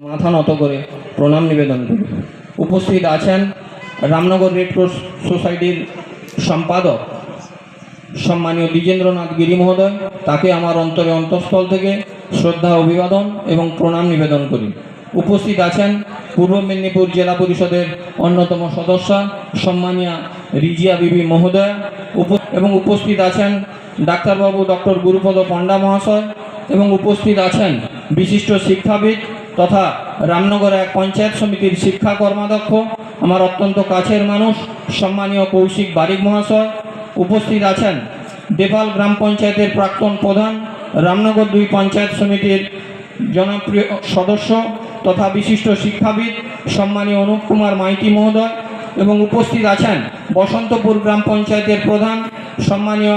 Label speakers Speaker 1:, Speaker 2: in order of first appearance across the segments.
Speaker 1: মাথা নত করে প্রণাম নিবেদন করি। উপস্থিত আছেন রামনগর রেড ক্রস সোসাইটির সম্পাদক সম্মানীয় দ্বিজেন্দ্রনাথ গিরি মহোদয়, তাকে আমার অন্তরে অন্তঃস্থল থেকে শ্রদ্ধা, অভিবাদন এবং প্রণাম নিবেদন করি। উপস্থিত আছেন পূর্ব মেদিনীপুর জেলা পরিষদের অন্যতম সদস্যা সম্মানীয়া রিজিয়া বিবি মহোদয় এবং উপস্থিত আছেন ডাক্তারবাবু ডক্টর গুরুপদ পণ্ডা মহাশয়, এবং উপস্থিত আছেন বিশিষ্ট শিক্ষাবিদ তথা রামনগর এক পঞ্চায়েত সমিতির শিক্ষা কর্মাধ্যক্ষ, আমার অত্যন্ত কাছের মানুষ, সম্মানীয় কৌশিক বারিক মহাশয় উপস্থিত আছেন। দেপাল গ্রাম পঞ্চায়েতের প্রাক্তন প্রধান, রামনগর দুই পঞ্চায়েত সমিতির জনপ্রিয় সদস্য তথা বিশিষ্ট শিক্ষাবিদ, সম্মানীয় অনুপ কুমার মাইতি মহোদয় এবং উপস্থিত আছেন বসন্তপুর গ্রাম পঞ্চায়েতের প্রধান, সম্মানীয়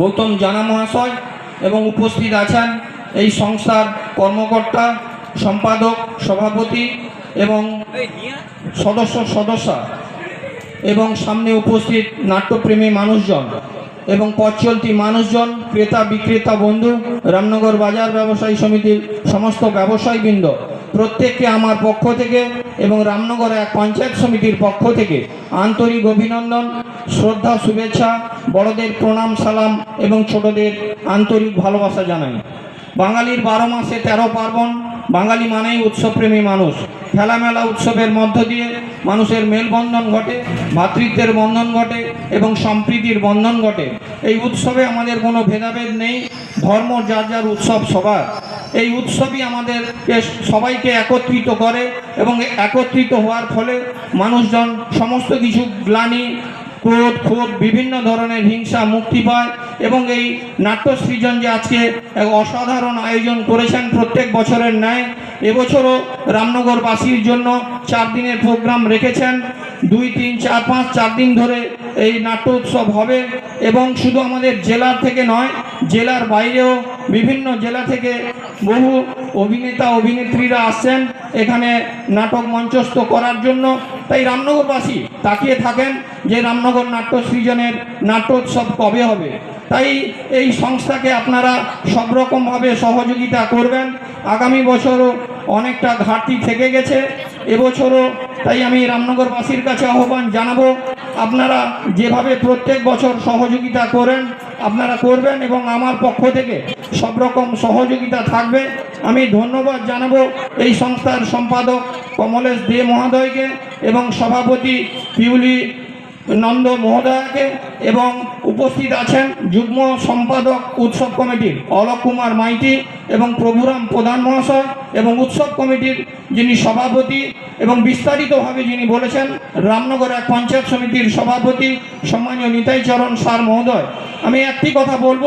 Speaker 1: গৌতম জানা মহাশয় এবং উপস্থিত আছেন এই সংস্থার কর্মকর্তা সম্পাদক, সভাপতি এবং সদস্য, সদস্যা এবং সামনে উপস্থিত নাট্যপ্রেমী মানুষজন এবং পথ চলতি মানুষজন, ক্রেতা, বিক্রেতা, বন্ধু, রামনগর বাজার ব্যবসায়ী সমিতির সমস্ত ব্যবসায়ীবৃন্দ, প্রত্যেককে আমার পক্ষ থেকে এবং রামনগর এক পঞ্চায়েত সমিতির পক্ষ থেকে আন্তরিক অভিনন্দন, শ্রদ্ধা, শুভেচ্ছা, বড়দের প্রণাম, সালাম এবং ছোটদের আন্তরিক ভালোবাসা জানাই। বাঙালির বারো মাসে তেরো পার্বণ বাঙালি মানেই উৎসবপ্রেমী মানুষ। খেলামেলা উৎসবের মধ্য দিয়ে মানুষের মেলবন্ধন ঘটে, ভাতৃত্বের বন্ধন ঘটে এবং সম্প্রীতির বন্ধন ঘটে। এই উৎসবে আমাদের কোনো ভেদাভেদ নেই, ধর্ম যার যার উৎসব সবার। এই উৎসবই আমাদেরকে সবাইকে একত্রিত করে এবং একত্রিত হওয়ার ফলে মানুষজন সমস্ত কিছু গ্লানি, ক্রোধ, ক্ষোভ, বিভিন্ন ধরনের হিংসা, মুক্তি পায়। এবং এই নাট্য সৃজন যে আজকে এক অসাধারণ আয়োজন করেছেন প্রত্যেক বছরের ন্যায়, এবছরও রামনগরবাসীর জন্য চার দিনের প্রোগ্রাম রেখেছেন। দুই, তিন, চার, পাঁচ, চার দিন ধরে এই নাট্য উৎসব হবে এবং শুধু আমাদের জেলার থেকে নয়, জেলার বাইরেও বিভিন্ন জেলা থেকে বহু অভিনেতা, অভিনেত্রীরা আসছেন এখানে নাটক মঞ্চস্থ করার জন্য। তাই রামনগরবাসী তাকিয়ে থাকেন যে রামনগর নাট্য সৃজনের নাট্যোৎসব কবে হবে। তাই এই সংস্থাকে আপনারা সব রকমভাবে সহযোগিতা করবেন। আগামী বছরও অনেকটা ঘাটতি থেকে গেছে। এবছরও তাই আমি রামনগরবাসীর কাছে আহ্বান জানাব, আপনারা যেভাবে প্রত্যেক বছর সহযোগিতা করেন, আপনারা করবেন এবং আমার পক্ষ থেকে সব রকম সহযোগিতা থাকবে। আমি ধন্যবাদ জানাব এই সংস্থার সম্পাদক কমলেশ দে মহোদয়কে এবং সভাপতি পিউলি নন্দ মহোদয়াকে এবং উপস্থিত আছেন যুগ্ম সম্পাদক উৎসব কমিটির অলোক কুমার মাইতি এবং প্রভুরাম প্রধান মহাশয় এবং উৎসব কমিটির যিনি সভাপতি এবং বিস্তারিতভাবে যিনি বলেছেন, রামনগর এক পঞ্চায়েত সমিতির সভাপতি সম্মানীয় নিতাই চরণ সার মহোদয়। আমি একটি কথা বলব,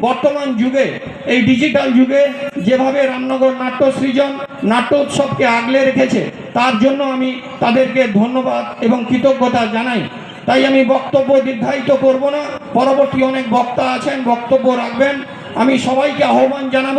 Speaker 1: বর্তমান যুগে, এই ডিজিটাল যুগে যেভাবে রামনগর নাট্য সৃজন, নাট্য উৎসবকে আগলে রেখেছে, তার জন্য আমি তাদেরকে ধন্যবাদ এবং কৃতজ্ঞতা জানাই। তাই আমি বক্তব্য দীর্ঘায়িত করব না। পরবর্তী অনেক বক্তা আছেন, বক্তব্য রাখবেন। আমি সবাইকে আহ্বান জানাব,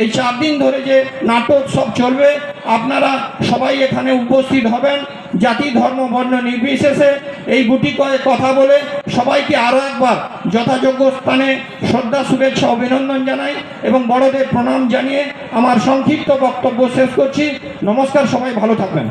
Speaker 1: এই চার দিন ধরে যে নাট্যোৎসব চলবে, আপনারা সবাই এখানে উপস্থিত হবেন। জাতি, ধর্ম, বর্ণ নির্বিশেষে এই গুটি কথা বলে সবাইকে আরও একবার যথাযোগ্য স্থানে শ্রদ্ধা, শুভেচ্ছা, অভিনন্দন জানাই এবং বড়দের প্রণাম জানিয়ে আমার সংক্ষিপ্ত বক্তব্য শেষ করছি। নমস্কার, সবাই ভালো থাকবেন।